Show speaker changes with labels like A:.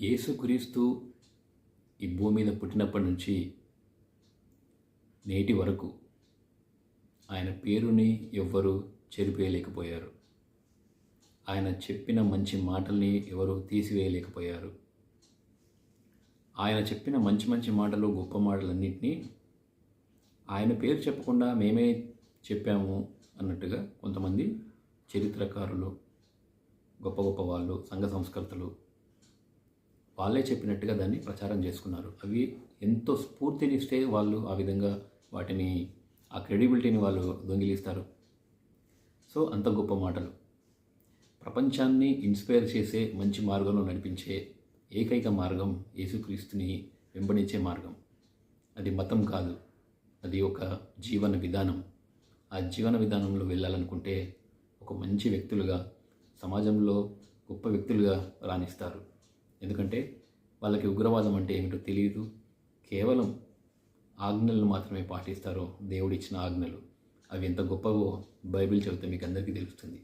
A: యేసుక్రీస్తు ఈ భూమి మీద పుట్టినప్పటి నుంచి నేటి వరకు ఆయన పేరుని ఎవ్వరూ చెరిపేయలేకపోయారు. ఆయన చెప్పిన మంచి మాటల్ని ఎవరు తీసివేయలేకపోయారు. ఆయన చెప్పిన మంచి మంచి మాటలు గొప్ప మాటలన్నింటినీ ఆయన పేరు చెప్పకుండా మేమే చెప్పాము అన్నట్టుగా కొంతమంది చరిత్రకారులు గొప్ప గొప్ప వాళ్ళు సంఘ సంస్కర్తలు వాళ్ళే చెప్పినట్టుగా దాన్ని ప్రచారం చేసుకున్నారు. అవి ఎంతో స్ఫూర్తినిస్తే వాళ్ళు ఆ విధంగా వాటిని ఆ క్రెడిబిలిటీని వాళ్ళు దొంగిలిస్తారు. సో అంత గొప్ప మాటలు. ప్రపంచాన్ని ఇన్స్పైర్ చేసే మంచి మార్గంలో నడిపించే ఏకైక మార్గం యేసుక్రీస్తుని వెంబడించే మార్గం. అది మతం కాదు. అది ఒక జీవన విధానం. ఆ జీవన విధానంలో వెళ్ళాలనుకుంటే ఒక మంచి వ్యక్తులుగా సమాజంలో గొప్ప వ్యక్తులుగా రాణిస్తారు. ఎందుకంటే వాళ్ళకి ఉగ్రవాదం అంటే ఏమిటో తెలియదు కేవలం ఆజ్ఞలను మాత్రమే పాటిస్తారో దేవుడిచ్చిన ఆజ్ఞలు. అవి ఎంత గొప్పవో బైబిల్ చెబితే మీకు అందరికీ తెలుస్తుంది.